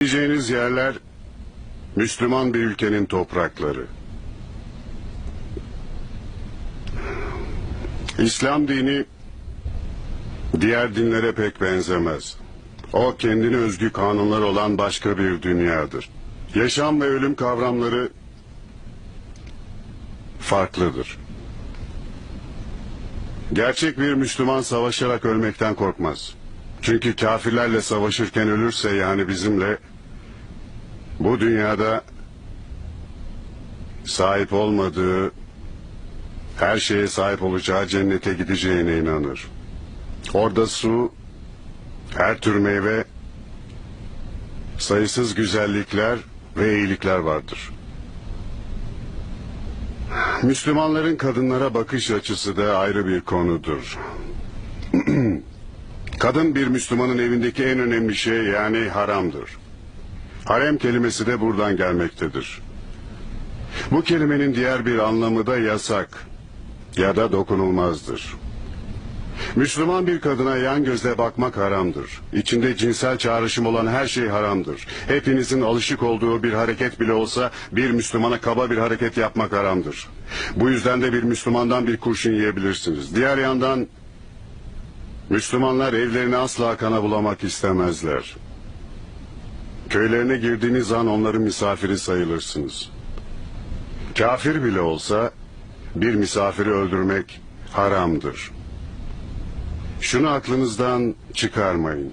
Gideceğiniz yerler Müslüman bir ülkenin toprakları. İslam dini diğer dinlere pek benzemez. O kendine özgü kanunlar olan başka bir dünyadır. Yaşam ve ölüm kavramları farklıdır. Gerçek bir Müslüman savaşarak ölmekten korkmaz. Çünkü kafirlerle savaşırken ölürse yani bizimle bu dünyada sahip olmadığı her şeye sahip olacağı cennete gideceğine inanır. Orada su, her tür meyve, sayısız güzellikler ve iyilikler vardır. Müslümanların kadınlara bakış açısı da ayrı bir konudur. Kadın bir Müslümanın evindeki en önemli şey yani haramdır. Harem kelimesi de buradan gelmektedir. Bu kelimenin diğer bir anlamı da yasak ya da dokunulmazdır. Müslüman bir kadına yan gözle bakmak haramdır. İçinde cinsel çağrışım olan her şey haramdır. Hepinizin alışık olduğu bir hareket bile olsa bir Müslümana kaba bir hareket yapmak haramdır. Bu yüzden de bir Müslümandan bir kurşun yiyebilirsiniz. Diğer yandan Müslümanlar evlerini asla kana bulamak istemezler. Köylerine girdiğiniz an onların misafiri sayılırsınız. Kafir bile olsa bir misafiri öldürmek haramdır. Şunu aklınızdan çıkarmayın.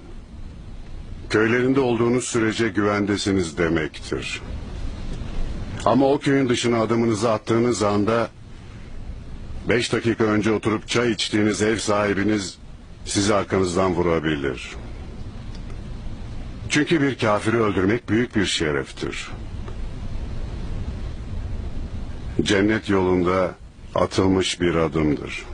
Köylerinde olduğunuz sürece güvendesiniz demektir. Ama o köyün dışına adımınızı attığınız anda beş dakika önce oturup çay içtiğiniz ev sahibiniz sizi arkanızdan vurabilir. Çünkü bir kafiri öldürmek büyük bir şereftir. Cennet yolunda atılmış bir adımdır.